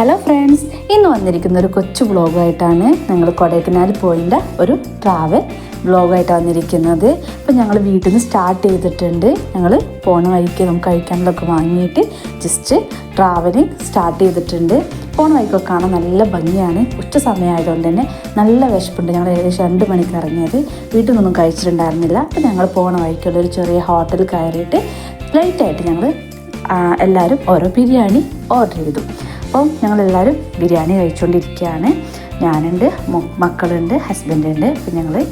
Hello friends ഇന്ന് വന്നിരിക്കുന്ന ഒരു കൊച്ചു വ്ളോഗായിട്ടാണ് ഞങ്ങൾ കൊടൈക്കനാൽ പോയിന്റെ ഒരു ട്രാവൽ വ്ളോഗായിട്ട് വന്നിരിക്കുന്നത്. അപ്പോൾ ഞങ്ങൾ വീട്ടിൽ നിന്ന് സ്റ്റാർട്ട് ചെയ്തിട്ടുണ്ട്. ഞങ്ങൾ പോണ വഴിക്ക് നമുക്ക് കഴിക്കാനുള്ളതൊക്കെ വാങ്ങിയിട്ട് ജസ്റ്റ് ട്രാവലിംഗ് സ്റ്റാർട്ട് ചെയ്തിട്ടുണ്ട്. പോണ വഴിക്കൊക്കെ കാണാൻ നല്ല ഭംഗിയാണ്. ഉച്ച സമയമായതുകൊണ്ട് തന്നെ നല്ല വിശപ്പുണ്ട്. ഞങ്ങൾ ഏകദേശം രണ്ട് മണിക്ക് ഇറങ്ങിയത്. വീട്ടിൽ നിന്നൊന്നും കഴിച്ചിട്ടുണ്ടായിരുന്നില്ല. അപ്പോൾ ഞങ്ങൾ പോണ വഴിക്കുള്ള ഒരു ചെറിയ ഹോട്ടൽ കയറിയിട്ട് ലൈറ്റായിട്ട് ഞങ്ങൾ എല്ലാവരും ഓരോ ബിരിയാണി ഓർഡർ ചെയ്തു. അപ്പം ഞങ്ങളെല്ലാവരും ബിരിയാണി കഴിച്ചുകൊണ്ടിരിക്കുകയാണ് ഞാനുണ്ട് മക്കളുണ്ട് ഹസ്ബൻഡുണ്ട്. അപ്പം ഞങ്ങൾ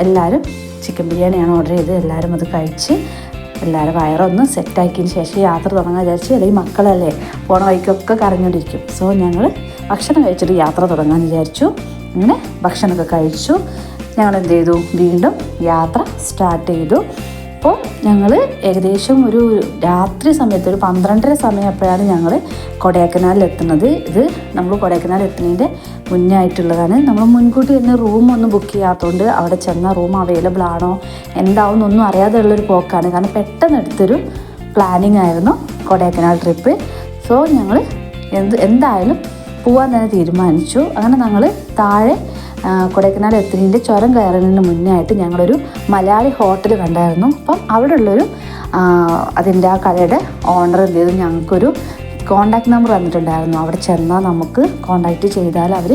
എല്ലാവരും ചിക്കൻ ബിരിയാണിയാണ് ഓർഡർ ചെയ്ത് എല്ലാവരും അത് കഴിച്ച് എല്ലാവരും വയറൊന്ന് സെറ്റാക്കിയതിന് ശേഷം യാത്ര തുടങ്ങാൻ വിചാരിച്ച് അല്ലെങ്കിൽ മക്കളല്ലേ പോണ വഴിക്കൊക്കെ കറങ്ങിക്കൊണ്ടിരിക്കും സോ ഞങ്ങൾ ഭക്ഷണം കഴിച്ചിട്ട് യാത്ര തുടങ്ങാൻ വിചാരിച്ചു. അങ്ങനെ ഭക്ഷണമൊക്കെ കഴിച്ചു. ഞങ്ങൾ എന്ത് ചെയ്തു? വീണ്ടും യാത്ര സ്റ്റാർട്ട് ചെയ്തു. അപ്പോൾ ഞങ്ങൾ ഏകദേശം ഒരു രാത്രി സമയത്ത് ഒരു പന്ത്രണ്ടര സമയപ്പോഴാണ് ഞങ്ങൾ കൊടൈക്കനാലിൽ എത്തുന്നത് ഇത് നമ്മൾ കൊടൈക്കനാൽ എത്തുന്നതിന്റെ മുന്നേ ആയിട്ടുള്ളതാണ് നമ്മൾ മുൻകൂട്ടി തന്നെ റൂം ഒന്നും ബുക്ക് ചെയ്യാത്തതുകൊണ്ട് അവിടെ ചെന്ന റൂം അവൈലബിൾ ആണോ എന്താവും എന്നൊന്നും അറിയാതെ ഉള്ളൊരു പോക്കാണ്. കാരണം പെട്ടെന്ന് എടുത്തൊരു പ്ലാനിങ് ആയിരുന്നു കൊടൈക്കനാൽ ട്രിപ്പ് സോ ഞങ്ങൾ എന്ത് എന്തായാലും പോകാൻ തന്നെ തീരുമാനിച്ചു. അങ്ങനെ ഞങ്ങൾ താഴെ കൊടൈക്കനാൽ എത്തുന്നതിന്റെ ചുരം കയറുന്നതിന് മുന്നേ ആയിട്ട് ഞങ്ങളൊരു മലയാളി ഹോട്ടൽ കണ്ടായിരുന്നു. അപ്പം അവിടെ ഉള്ളൊരു അതിന്റെ ആ കടയുടെ ഓണർ എന്ത് ചെയ്തു? ഞങ്ങൾക്കൊരു കോണ്ടാക്ട് നമ്പർ തന്നിട്ടുണ്ടായിരുന്നു അവിടെ ചെന്നാൽ നമുക്ക് കോണ്ടാക്ട് ചെയ്താൽ അവർ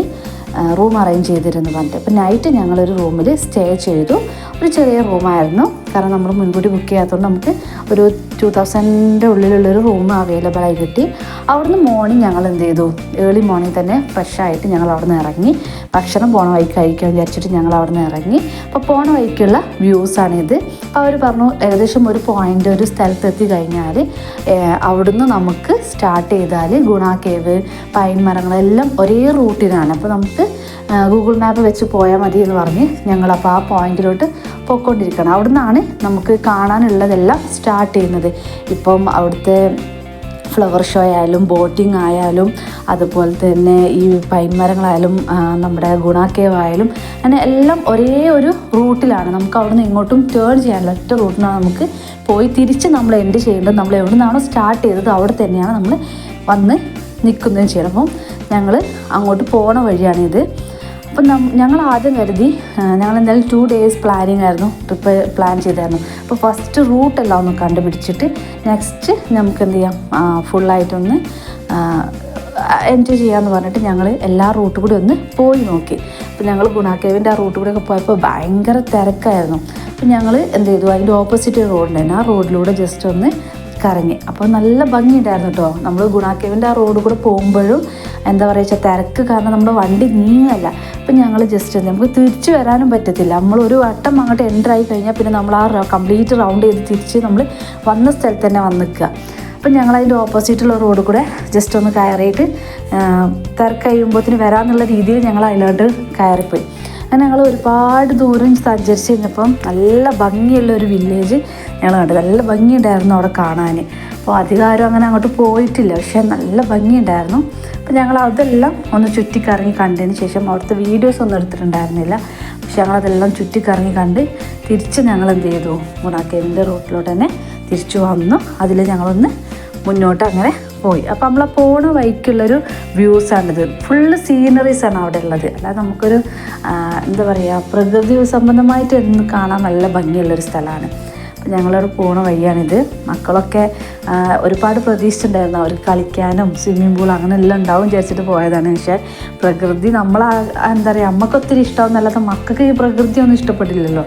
റൂം അറേഞ്ച് ചെയ്തിരുന്നു പറഞ്ഞിട്ട്. അപ്പം നൈറ്റ് ഞങ്ങളൊരു റൂമിൽ സ്റ്റേ ചെയ്തു. ഒരു ചെറിയ റൂമായിരുന്നു. കാരണം നമ്മൾ മുൻകൂട്ടി ബുക്ക് ചെയ്യാത്തതുകൊണ്ട് നമുക്ക് ഒരു ടു തൗസൻഡിന്റെ ഉള്ളിലുള്ളൊരു റൂം അവൈലബിൾ ആയി കിട്ടി. അവിടുന്ന് മോർണിംഗ് ഞങ്ങൾ എന്ത് ചെയ്തു? ഏർലി മോർണിംഗ് തന്നെ ഫ്രഷ് ആയിട്ട് ഞങ്ങൾ അവിടെ നിന്ന് ഇറങ്ങി. ഭക്ഷണം പോണ വഴിക്ക് കഴിക്കാൻ വിചാരിച്ചിട്ട് ഞങ്ങൾ അവിടെ നിന്ന് ഇറങ്ങി. അപ്പോൾ പോണ വഴിക്കുള്ള വ്യൂസാണിത് അപ്പോൾ അവർ പറഞ്ഞു ഏകദേശം ഒരു പോയിന്റ് ഒരു സ്ഥലത്തെത്തി കഴിഞ്ഞാൽ അവിടുന്ന് നമുക്ക് സ്റ്റാർട്ട് ചെയ്താൽ ഗുണ കേവ് പൈൻ മരങ്ങളെല്ലാം ഒരേ റൂട്ടിനാണ് അപ്പോൾ നമുക്ക് ഗൂഗിൾ മാപ്പ് വെച്ച് പോയാൽ മതി എന്ന് പറഞ്ഞ് ഞങ്ങളപ്പോൾ ആ പോയിന്റിലോട്ട് പോയിക്കൊണ്ടിരിക്കണം അവിടുന്നാണ് നമുക്ക് കാണാനുള്ളതെല്ലാം സ്റ്റാർട്ട് ചെയ്യുന്നത്. ഇപ്പം അവിടുത്തെ ഫ്ലവർ ഷോ ആയാലും ബോട്ടിംഗ് ആയാലും അതുപോലെ തന്നെ ഈ പൈൻ മരങ്ങളായാലും നമ്മുടെ ഗുണ കേവ് ആയാലും അങ്ങനെ എല്ലാം ഒരേ ഒരു റൂട്ടിലാണ്. നമുക്ക് അവിടുന്ന് ഇങ്ങോട്ടും ടേൺ ചെയ്യാനുള്ള ഒറ്റ റൂട്ടിനാണ് നമുക്ക് പോയി തിരിച്ച് നമ്മൾ എൻഡ് ചെയ്യേണ്ടത്. നമ്മൾ എവിടെ നിന്നാണോ സ്റ്റാർട്ട് ചെയ്തത് അവിടെ തന്നെയാണ് നമ്മൾ വന്ന് നിൽക്കുന്നതും ചെയ്യണം അപ്പം ഞങ്ങൾ അങ്ങോട്ട് പോണ വഴിയാണിത്. അപ്പം ഞങ്ങൾ ആദ്യം കരുതി ഞങ്ങൾ എന്തായാലും ടു ഡേയ്സ് പ്ലാനിങ് ആയിരുന്നു ട്രിപ്പ് പ്ലാൻ ചെയ്തായിരുന്നു. അപ്പോൾ ഫസ്റ്റ് റൂട്ടെല്ലാം ഒന്ന് കണ്ടുപിടിച്ചിട്ട് നെക്സ്റ്റ് നമുക്ക് എന്ത് ചെയ്യാം? ഫുള്ളായിട്ടൊന്ന് എൻജോയ് ചെയ്യാമെന്ന് പറഞ്ഞിട്ട് ഞങ്ങൾ എല്ലാ റൂട്ടും കൂടി ഒന്ന് പോയി നോക്കി. അപ്പോൾ ഞങ്ങൾ ഗുണാക്കേവിന്റെ ആ റൂട്ട് കൂടെ ഒക്കെ പോയപ്പോൾ ഭയങ്കര തിരക്കായിരുന്നു. അപ്പം ഞങ്ങൾ എന്ത് ചെയ്തു? അതിന്റെ ഓപ്പോസിറ്റ് റോഡുണ്ടായിരുന്നു ആ റോഡിലൂടെ ജസ്റ്റ് ഒന്ന് കറങ്ങി. അപ്പോൾ നല്ല ഭംഗിയുണ്ടായിരുന്നു കേട്ടോ നമ്മൾ ഗുണാക്കേവിന്റെ ആ റോഡ് കൂടെ പോകുമ്പോഴും എന്താ പറയുക വെച്ചാൽ തിരക്ക് കാരണം നമ്മുടെ വണ്ടി നീങ്ങല്ല. അപ്പം ഞങ്ങൾ ജസ്റ്റ് നമുക്ക് തിരിച്ചു വരാനും പറ്റത്തില്ല. നമ്മൾ ഒരു വട്ടം അങ്ങോട്ട് എന്റർ ആയി കഴിഞ്ഞാൽ പിന്നെ നമ്മൾ ആ കംപ്ലീറ്റ് റൗണ്ട് ചെയ്ത് തിരിച്ച് നമ്മൾ വന്ന സ്ഥലത്ത് തന്നെ വന്ന് നിൽക്കുക. അപ്പം ഞങ്ങൾ അതിന്റെ ഓപ്പോസിറ്റുള്ള റോഡ് കൂടെ ജസ്റ്റ് ഒന്ന് കയറിയിട്ട് തിരക്ക് കഴിയുമ്പോഴത്തിന് വരാമെന്നുള്ള രീതിയിൽ ഞങ്ങൾ അതിലോട്ട് കയറിപ്പോയി. അങ്ങനെ ഞങ്ങൾ ഒരുപാട് ദൂരം സഞ്ചരിച്ച് കഴിഞ്ഞപ്പം നല്ല ഭംഗിയുള്ള ഒരു വില്ലേജ് ഞങ്ങൾ കണ്ടു. നല്ല ഭംഗിയുണ്ടായിരുന്നു അവിടെ കാണാൻ അപ്പോൾ അധികാരം അങ്ങനെ അങ്ങോട്ട് പോയിട്ടില്ല. പക്ഷേ നല്ല ഭംഗിയുണ്ടായിരുന്നു. അപ്പോൾ ഞങ്ങൾ അതെല്ലാം ഒന്ന് ചുറ്റിക്കറങ്ങി കണ്ടതിന് ശേഷം അവിടുത്തെ വീഡിയോസ് ഒന്നും എടുത്തിട്ടുണ്ടായിരുന്നില്ല. പക്ഷെ ഞങ്ങളതെല്ലാം ചുറ്റിക്കറങ്ങി കണ്ട് തിരിച്ച് ഞങ്ങൾ എന്ത് ചെയ്തു ഗുണാക്കേവിന്റെ റോട്ടിലോട്ട് തന്നെ തിരിച്ചു വന്നു. അതിൽ ഞങ്ങളൊന്ന് മുന്നോട്ട് അങ്ങനെ പോയി. അപ്പോൾ നമ്മൾ പോണ വഴിക്കുള്ളൊരു വ്യൂസാണിത് ഫുള്ള് ആണ് അവിടെ ഉള്ളത്. അല്ലാതെ നമുക്കൊരു എന്താ പറയുക പ്രകൃതി സംബന്ധമായിട്ട് എന്ന് കാണാൻ നല്ല ഭംഗിയുള്ളൊരു സ്ഥലമാണ്. അപ്പം ഞങ്ങളവിടെ പോണ വഴിയാണിത്. മക്കളൊക്കെ ഒരുപാട് പ്രതീക്ഷിച്ചിട്ടുണ്ടായിരുന്നു. അവർക്ക് കളിക്കാനും സ്വിമ്മിംഗ് പൂൾ അങ്ങനെ എല്ലാം ഉണ്ടാവും വിചാരിച്ചിട്ട് പോയതാണ്. പക്ഷേ പ്രകൃതി നമ്മൾ എന്താ പറയുക അമ്മയ്ക്ക് ഒത്തിരി ഇഷ്ടമാവുന്നല്ലാതെ മക്കൾക്ക് ഈ പ്രകൃതി ഒന്നും ഇഷ്ടപ്പെട്ടില്ലല്ലോ.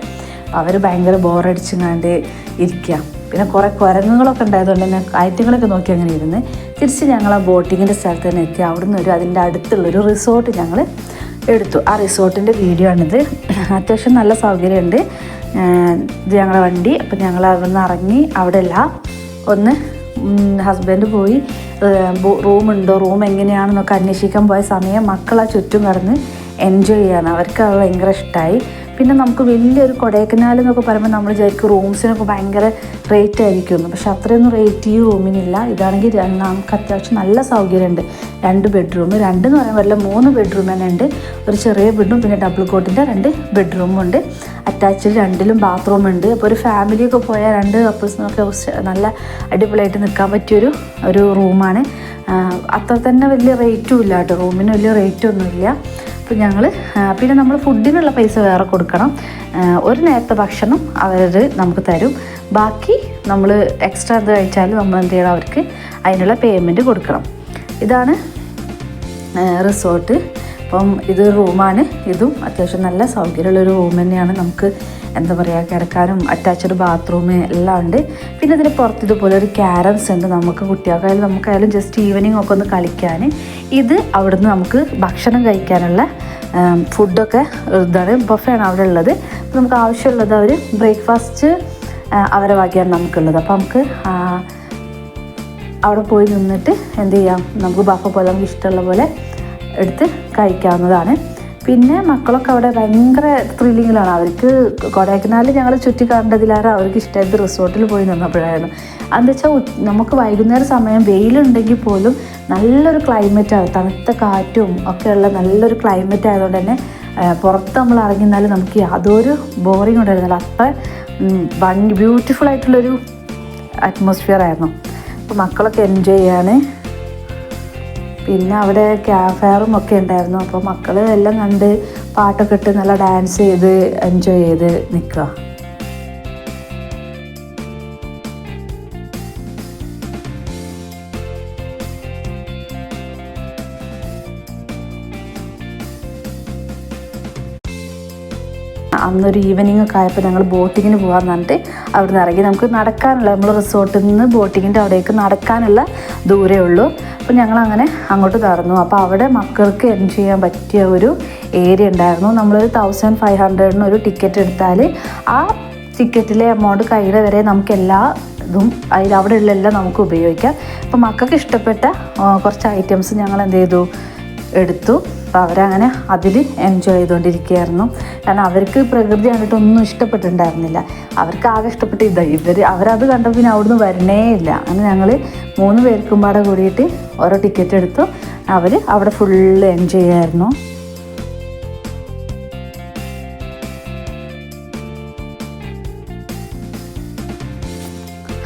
അവർ ഭയങ്കര ബോറടിച്ചങ്ങാണ്ട് ഇരിക്കുക പിന്നെ കുറേ കുരങ്ങുകളൊക്കെ ഉണ്ടായതുകൊണ്ട് തന്നെ കയറ്റങ്ങളൊക്കെ നോക്കി അങ്ങനെ ഇരുന്ന് തിരിച്ച് ഞങ്ങൾ ആ ബോട്ടിങ്ങിന്റെ സ്ഥലത്ത് തന്നെ എത്തി. അവിടുന്ന് ഒരു അതിന്റെ അടുത്തുള്ളൊരു റിസോർട്ട് ഞങ്ങൾ എടുത്തു. ആ റിസോർട്ടിന്റെ വീഡിയോ ആണിത്. അത്യാവശ്യം നല്ല സൗകര്യമുണ്ട്. ഇത് ഞങ്ങളുടെ വണ്ടി. അപ്പം ഞങ്ങൾ അവിടെ നിന്ന് ഇറങ്ങി അവിടെ അല്ല ഒന്ന് ഹസ്ബൻഡ് പോയി. റൂമുണ്ടോ റൂം എങ്ങനെയാണെന്നൊക്കെ അന്വേഷിക്കാൻ പോയ സമയം മക്കൾ ആ ചുറ്റും കടന്ന് എൻജോയ് ചെയ്യാണ് അവർക്ക് അത് ഭയങ്കര ഇഷ്ടമായി പിന്നെ നമുക്ക് വലിയൊരു കൊടൈക്കനാൽ എന്നൊക്കെ പറയുമ്പോൾ നമ്മൾ വിചാരിക്കും റൂംസിനൊക്കെ ഭയങ്കര റേറ്റ് ആയിരിക്കുമെന്ന്. പക്ഷെ അത്രയൊന്നും റേറ്റ് ഈ റൂമിനില്ല. ഇതാണെങ്കിൽ നമുക്ക് അത്യാവശ്യം നല്ല സൗകര്യമുണ്ട് രണ്ട് ബെഡ്റൂം രണ്ട് എന്ന് പറയാൻ പറ്റില്ല. മൂന്ന് ബെഡ്റൂം തന്നെ ഉണ്ട്. ഒരു ചെറിയ ബെഡും പിന്നെ ഡബിൾ കോട്ടിന്റെ രണ്ട് ബെഡ്റൂമും ഉണ്ട്. അറ്റാച്ച്ഡ് രണ്ടിലും ബാത്റൂം ഉണ്ട്. അപ്പോൾ ഒരു ഫാമിലിയൊക്കെ പോയാൽ രണ്ട് കപ്പിൾസിനൊക്കെ നല്ല അടിപൊളിയായിട്ട് നിൽക്കാൻ പറ്റിയൊരു ഒരു റൂമാണ് അത്ര തന്നെ വലിയ റേറ്റും ഇല്ല കേട്ടോ. റൂമിന് വലിയ റേറ്റും ഒന്നുമില്ല. അപ്പോൾ ഞങ്ങൾ പിന്നെ നമ്മൾ ഫുഡിനുള്ള പൈസ വേറെ കൊടുക്കണം. ഒരു നേരത്തെ ഭക്ഷണം അവർ നമുക്ക് തരും. ബാക്കി നമ്മൾ എക്സ്ട്രാ എന്ത് കഴിച്ചാലും നമ്മൾ എന്ത് ചെയ്യണം? അവർക്ക് അതിനുള്ള പേയ്മെന്റ് കൊടുക്കണം. ഇതാണ് റിസോർട്ട് അപ്പം ഇത് റൂമാണ് ഇതും അത്യാവശ്യം നല്ല സൗകര്യമുള്ളൊരു റൂം തന്നെയാണ് നമുക്ക് എന്താ പറയുക കിടക്കാനും അറ്റാച്ച്ഡ് ബാത്റൂം എല്ലാം ഉണ്ട്. പിന്നെ ഇതിന് പുറത്ത് ഇതുപോലെ ഒരു ക്യാരംസ് ഉണ്ട് നമുക്ക് കുട്ടികൾക്കായാലും നമുക്കായാലും ജസ്റ്റ് ഈവനിങ് ഒക്കെ ഒന്ന് കളിക്കാൻ. ഇത് അവിടുന്ന് നമുക്ക് ഭക്ഷണം കഴിക്കാനുള്ള ഫുഡൊക്കെ ഇതാണ് ബൊഫയാണ് അവിടെ ഉള്ളത് നമുക്ക് ആവശ്യമുള്ളത് അവർ ബ്രേക്ക്ഫാസ്റ്റ് അവരെ വകയാണ് നമുക്കുള്ളത്. അപ്പോൾ നമുക്ക് അവിടെ പോയി നിന്നിട്ട് എന്ത് ചെയ്യാം? നമുക്ക് ബഫ പോലെ നമുക്ക് ഇഷ്ടമുള്ള പോലെ എടുത്ത് കഴിക്കാവുന്നതാണ്. പിന്നെ മക്കളൊക്കെ അവിടെ ഭയങ്കര ത്രില്ലിങ്ങിലാണ് അവർക്ക് കൊടൈക്കനാൽ ഞങ്ങൾ ചുറ്റി കണ്ടതിലാറ് അവർക്ക് ഇഷ്ടമായത് റിസോർട്ടിൽ പോയി നിന്നപ്പോഴായിരുന്നു. അതെന്ന് വെച്ചാൽ നമുക്ക് വൈകുന്നേരം സമയം വെയിലുണ്ടെങ്കിൽ പോലും നല്ലൊരു ക്ലൈമറ്റാണ് തണുത്ത കാറ്റും ഒക്കെയുള്ള നല്ലൊരു ക്ലൈമറ്റ് ആയതുകൊണ്ട് തന്നെ പുറത്ത് നമ്മൾ ഇറങ്ങിയാൽ നമുക്ക് യാതൊരു ബോറിംഗ് ഉണ്ടായിരുന്നില്ല. അത്ര ഭംഗി ബ്യൂട്ടിഫുൾ ആയിട്ടുള്ളൊരു അറ്റ്മോസ്ഫിയർ ആയിരുന്നു. അപ്പോൾ മക്കളൊക്കെ എൻജോയ് ചെയ്യാണ്. പിന്നെ അവിടെ ക്യാഫെയറും ഒക്കെ ഉണ്ടായിരുന്നു. അപ്പോൾ മക്കൾ എല്ലാം കണ്ട് പാട്ടൊക്കെ ഇട്ട് നല്ല ഡാൻസ് ചെയ്ത് എൻജോയ് ചെയ്ത് നിൽക്കുക അന്നൊരു ഈവനിങ് ഒക്കെ ആയപ്പോൾ ഞങ്ങൾ ബോട്ടിങ്ങിന് പോകാൻ പറഞ്ഞിട്ട് അവിടെ നിന്ന് ഇറങ്ങി. നമുക്ക് നടക്കാനുള്ള നമ്മൾ റിസോർട്ടിൽ നിന്ന് ബോട്ടിങ്ങിന്റെ അവിടേക്ക് നടക്കാനുള്ള ദൂരേ ഉള്ളൂ. അപ്പോൾ ഞങ്ങൾ അങ്ങനെ അങ്ങോട്ട് തറന്നു അപ്പോൾ അവിടെ മക്കൾക്ക് എൻജോയ് ചെയ്യാൻ പറ്റിയ ഒരു ഏരിയ ഉണ്ടായിരുന്നു. നമ്മളൊരു തൗസൻഡ് ഫൈവ് ഹൺഡ്രഡിന് ഒരു ടിക്കറ്റ് എടുത്താൽ ആ ടിക്കറ്റിലെ എമൗണ്ട് കയ്യിൽ വരെ നമുക്ക് എല്ലാ ഇതും അതിൽ അവിടെ ഉള്ള എല്ലാം നമുക്ക് ഉപയോഗിക്കാം. അപ്പോൾ മക്കൾക്ക് ഇഷ്ടപ്പെട്ട കുറച്ച് ഐറ്റംസ് ഞങ്ങൾ എന്ത് ചെയ്തു? എടുത്തു. അപ്പോൾ അവരങ്ങനെ അതിൽ എൻജോയ് ചെയ്തുകൊണ്ടിരിക്കുകയായിരുന്നു കാരണം അവർക്ക് പ്രകൃതി കണ്ടിട്ടൊന്നും ഇഷ്ടപ്പെട്ടിട്ടുണ്ടായിരുന്നില്ല. അവർക്ക് ആകെ ഇഷ്ടപ്പെട്ട ഇതാ ഇവർ അവരത് കണ്ടപ്പോൾ പിന്നെ അവിടുന്ന് വരണേ ഇല്ല. അങ്ങനെ ഞങ്ങൾ മൂന്ന് പേർക്കും പാടെ കൂടിയിട്ട് ഓരോ ടിക്കറ്റ് എടുത്തു. അവർ അവിടെ ഫുള്ള് എൻജോയ് ചെയ്യായിരുന്നു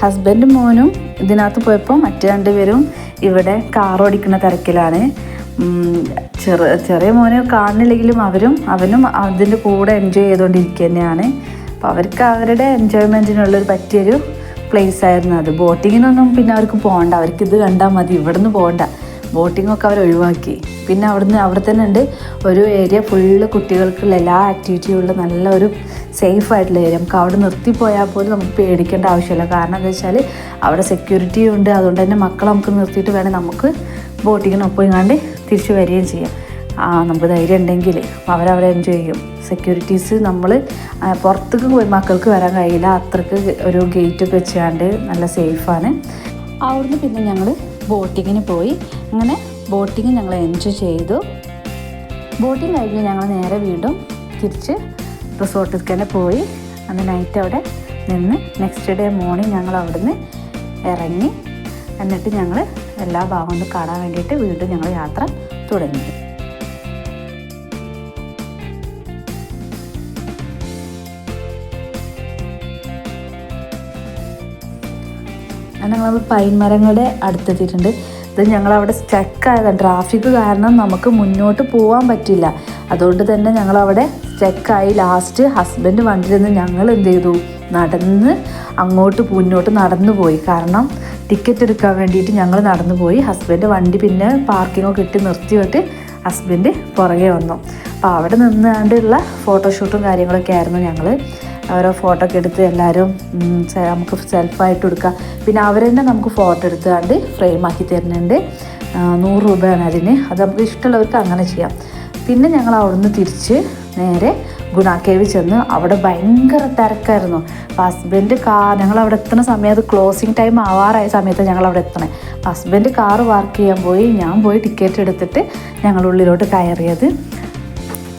ഹസ്ബൻഡും മോനും ഇതിനകത്ത് പോയപ്പോൾ മറ്റു രണ്ടുപേരും ഇവിടെ കാർ ഓടിക്കുന്ന തിരക്കിലാണ്. ചെറു ചെറിയ മോനെ കാണുന്നില്ലെങ്കിലും അവരും അവനും അതിന്റെ കൂടെ എൻജോയ് ചെയ്തുകൊണ്ടിരിക്കുക തന്നെയാണ് അപ്പോൾ അവർക്ക് അവരുടെ എൻജോയ്മെന്റിനുള്ളൊരു പറ്റിയൊരു പ്ലേസ് ആയിരുന്നു അത്. ബോട്ടിങ്ങിനൊന്നും പിന്നെ അവർക്ക് പോകണ്ട അവർക്ക് ഇത് കണ്ടാൽ മതി. ഇവിടെ നിന്ന് പോകണ്ട ബോട്ടിങ്ങൊക്കെ അവർ ഒഴിവാക്കി. പിന്നെ അവിടുന്ന് അവിടെ തന്നെ ഉണ്ട് ഒരു ഏരിയ ഫുള്ള് കുട്ടികൾക്കുള്ള എല്ലാ ആക്ടിവിറ്റിയും ഉള്ള നല്ല ഒരു സേഫ് ആയിട്ടുള്ള ഏരിയ നമുക്ക് അവിടെ നിർത്തിപ്പോയാൽ പോലും നമുക്ക് പേടിക്കേണ്ട ആവശ്യമില്ല. കാരണം എന്താ വെച്ചാൽ അവിടെ സെക്യൂരിറ്റിയും ഉണ്ട്. അതുകൊണ്ട് തന്നെ മക്കളെ നമുക്ക് നിർത്തിയിട്ട് വേണേൽ നമുക്ക് ബോട്ടിങ്ങിനൊപ്പം ഇങ്ങാണ്ട് തിരിച്ചു വരികയും ചെയ്യാം. ആ നമുക്ക് ധൈര്യം ഉണ്ടെങ്കിൽ അവരവിടെ എൻജോയ് ചെയ്യും? സെക്യൂരിറ്റീസ് നമ്മൾ പുറത്തേക്ക് പോയി മക്കൾക്ക് വരാൻ കഴിയില്ല. അത്രയ്ക്ക് ഒരു ഗേറ്റൊക്കെ വെച്ചാണ്ട് നല്ല സേഫാണ് അവിടുന്ന് പിന്നെ ഞങ്ങൾ ബോട്ടിങ്ങിന് പോയി. അങ്ങനെ ബോട്ടിങ് ഞങ്ങൾ എൻജോയ് ചെയ്തു. ബോട്ടിങ് കഴിഞ്ഞ് ഞങ്ങൾ നേരെ വീണ്ടും തിരിച്ച് റിസോർട്ടിൽ തന്നെ പോയി. അന്ന് നൈറ്റ് അവിടെ നിന്ന് നെക്സ്റ്റ് ഡേ മോർണിംഗ് ഞങ്ങൾ അവിടുന്ന് ഇറങ്ങി എന്നിട്ട് ഞങ്ങൾ എല്ലാ ഭാഗവും കാണാൻ വേണ്ടിയിട്ട് വീണ്ടും ഞങ്ങൾ യാത്ര തുടങ്ങി. ഞങ്ങൾ പൈൻ മരങ്ങളുടെ അടുത്തെത്തിയിട്ടുണ്ട്. ഇത് ഞങ്ങളവിടെ സ്റ്റക്കായതാണ് ട്രാഫിക് കാരണം നമുക്ക് മുന്നോട്ട് പോകാൻ പറ്റില്ല. അതുകൊണ്ട് തന്നെ ഞങ്ങളവിടെ സ്റ്റക്കായി ലാസ്റ്റ് ഹസ്ബൻഡ് വണ്ടിയിൽ നിന്ന് ഞങ്ങൾ എന്ത് ചെയ്തു? നടന്ന് അങ്ങോട്ട് മുന്നോട്ട് നടന്നു പോയി. കാരണം ടിക്കറ്റ് എടുക്കാൻ വേണ്ടിയിട്ട് ഞങ്ങൾ നടന്നു പോയി. ഹസ്ബൻഡ് വണ്ടി പിന്നെ പാർക്കിങ്ങൊക്കെ ഇട്ട് നിർത്തിയിട്ട് ഹസ്ബൻഡ് പുറകെ വന്നു. അപ്പോൾ അവിടെ നിന്നാണ്ടുള്ള ഫോട്ടോഷൂട്ടും കാര്യങ്ങളൊക്കെ ആയിരുന്നു ഞങ്ങൾ ഓരോ ഫോട്ടോ ഒക്കെ എടുത്ത് എല്ലാവരും നമുക്ക് സെൽഫായിട്ട് എടുക്കാം പിന്നെ അവർ തന്നെ നമുക്ക് ഫോട്ടോ എടുത്തുകൊണ്ട് ഫ്രെയിമാക്കി തരുന്നുണ്ട്. നൂറ് രൂപയാണ് അതിന്. അത് നമുക്ക് ഇഷ്ടമുള്ളവർക്ക് അങ്ങനെ ചെയ്യാം. പിന്നെ ഞങ്ങൾ അവിടുന്ന് തിരിച്ച് നേരെ ഗുണാക്കേവ് ചെന്ന് അവിടെ ഭയങ്കര തിരക്കായിരുന്നു. ഹസ്ബൻഡ് കാർ ഞങ്ങൾ അവിടെ എത്തുന്ന സമയത്ത് ക്ലോസിങ് ടൈം ആവാറായ സമയത്ത് ഞങ്ങൾ അവിടെ എത്തണേ. ഹസ്ബൻഡ് കാർ വർക്ക് ചെയ്യാൻ പോയി. ഞാൻ പോയി ടിക്കറ്റ് എടുത്തിട്ട് ഞങ്ങൾ ഉള്ളിലോട്ട് കയറിയത്.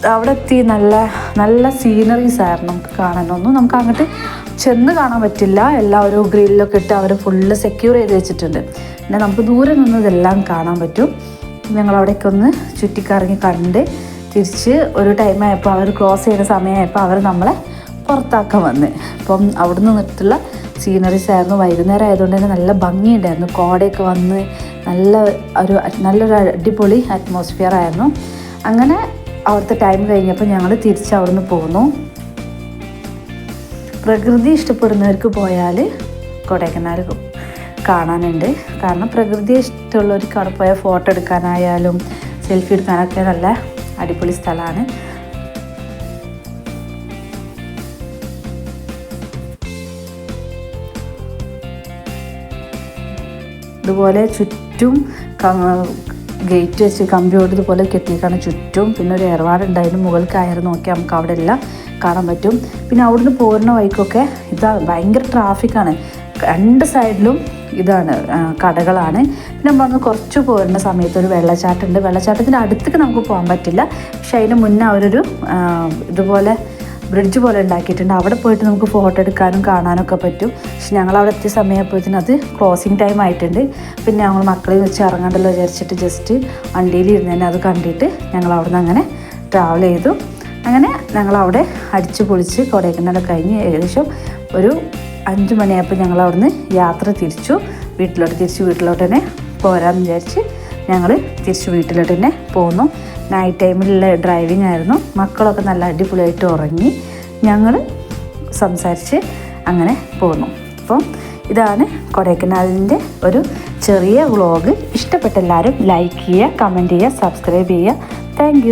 അവിടെ എത്തി നല്ല നല്ല സീനറീസ് ആയിരുന്നു നമുക്ക് കാണാനൊന്നും. നമുക്ക് അങ്ങോട്ട് ചെന്ന് കാണാൻ പറ്റില്ല. എല്ലാവരും ഗ്രില്ലൊക്കെ ഇട്ട് അവർ ഫുള്ള് സെക്യൂർ ചെയ്ത് വെച്ചിട്ടുണ്ട്. പിന്നെ നമുക്ക് ദൂരെ നിന്ന് ഇതെല്ലാം കാണാൻ പറ്റും. ഞങ്ങൾ അവിടേക്ക് ഒന്ന് ചുറ്റിക്കറങ്ങി കണ്ട് തിരിച്ച് ഒരു ടൈം ആയപ്പോൾ അവർ ക്ലോസ് ചെയ്യുന്ന സമയമായപ്പോൾ അവർ നമ്മളെ പുറത്താക്കാൻ വന്ന്. അപ്പം അവിടെ നിന്നിട്ടുള്ള സീനറീസ് ആയിരുന്നു. വൈകുന്നേരം ആയതുകൊണ്ട് തന്നെ നല്ല ഭംഗിയുണ്ടായിരുന്നു. കോടയൊക്കെ വന്ന് നല്ല ഒരു നല്ലൊരു അടിപൊളി അറ്റ്മോസ്ഫിയർ ആയിരുന്നു. അങ്ങനെ അവിടുത്തെ ടൈം കഴിഞ്ഞപ്പോൾ ഞങ്ങൾ തിരിച്ച് അവിടുന്ന് പോന്നു. പ്രകൃതി ഇഷ്ടപ്പെടുന്നവർക്ക് പോയാൽ കൊടൈക്കനാൽ കാണാനുണ്ട്. കാരണം പ്രകൃതി ഇഷ്ടമുള്ളവർക്ക് അവിടെ പോയാൽ ഫോട്ടോ എടുക്കാനായാലും സെൽഫി എടുക്കാനൊക്കെ നല്ല അടിപൊളി സ്ഥലമാണ് ഇതുപോലെ ചുറ്റും ഗേറ്റ് വെച്ച് കമ്പ്യൂട്ടർ ഇതുപോലെ കെട്ടിയേക്കാണ് ചുറ്റും. പിന്നെ ഒരു ഏർവാട് ഉണ്ടായിരുന്നു. മുകളിൽ കയറി നോക്കി നമുക്ക് അവിടെ എല്ലാം കാണാൻ പറ്റും. പിന്നെ അവിടുന്ന് പോരുന്ന വഴിക്കൊക്കെ ഇതാ ഭയങ്കര ട്രാഫിക്കാണ് രണ്ട് സൈഡിലും ഇതാണ് കടകളാണ്. പിന്നെ നമ്മളങ്ങ് കുറച്ച് പോരുന്ന സമയത്ത് ഒരു വെള്ളച്ചാട്ടമുണ്ട് വെള്ളച്ചാട്ടത്തിന്റെ അടുത്തേക്ക് നമുക്ക് പോകാൻ പറ്റില്ല. പക്ഷേ അതിന് മുന്നേ അവരൊരു ഇതുപോലെ ബ്രിഡ്ജ് പോലെ ഉണ്ടാക്കിയിട്ടുണ്ട്. അവിടെ പോയിട്ട് നമുക്ക് ഫോട്ടോ എടുക്കാനും കാണാനൊക്കെ പറ്റും. പക്ഷെ ഞങ്ങൾ അവിടെ എത്തിയ സമയപ്പോഴത്തേനും അത് ക്ലോസിങ് ടൈം ആയിട്ടുണ്ട്. പിന്നെ ഞങ്ങൾ മക്കളെ വെച്ച് ഇറങ്ങണ്ടല്ലോ വിചാരിച്ചിട്ട് ജസ്റ്റ് വണ്ടിയിൽ ഇരുന്നതിന് അത് കണ്ടിട്ട് ഞങ്ങൾ അവിടെ നിന്ന് അങ്ങനെ ട്രാവൽ ചെയ്തു. അങ്ങനെ ഞങ്ങൾ അവിടെ അടിച്ചു പൊളിച്ച് കൊടൈക്കനാട് കഴിഞ്ഞ് ഏകദേശം ഒരു അഞ്ച് മണിയായപ്പോൾ ഞങ്ങൾ അവിടുന്ന് യാത്ര തിരിച്ചു. വീട്ടിലോട്ട് തിരിച്ച് വീട്ടിലോട്ട് തന്നെ പോരാമെന്ന് വിചാരിച്ച് ഞങ്ങൾ തിരിച്ച് വീട്ടിലോട്ട് തന്നെ പോന്നു. നൈറ്റ് ടൈമിലുള്ള ഡ്രൈവിംഗ് ആയിരുന്നു. മക്കളൊക്കെ നല്ല അടിപൊളിയായിട്ട് ഉറങ്ങി. ഞങ്ങൾ സംസാരിച്ച് അങ്ങനെ പോന്നു. അപ്പം ഇതാണ് കൊടൈക്കനാലിന്റെ ഒരു ചെറിയ വ്ളോഗ് ഇഷ്ടപ്പെട്ട എല്ലാവരും ലൈക്ക് ചെയ്യുക കമന്റ് ചെയ്യുക സബ്സ്ക്രൈബ് ചെയ്യുക. താങ്ക്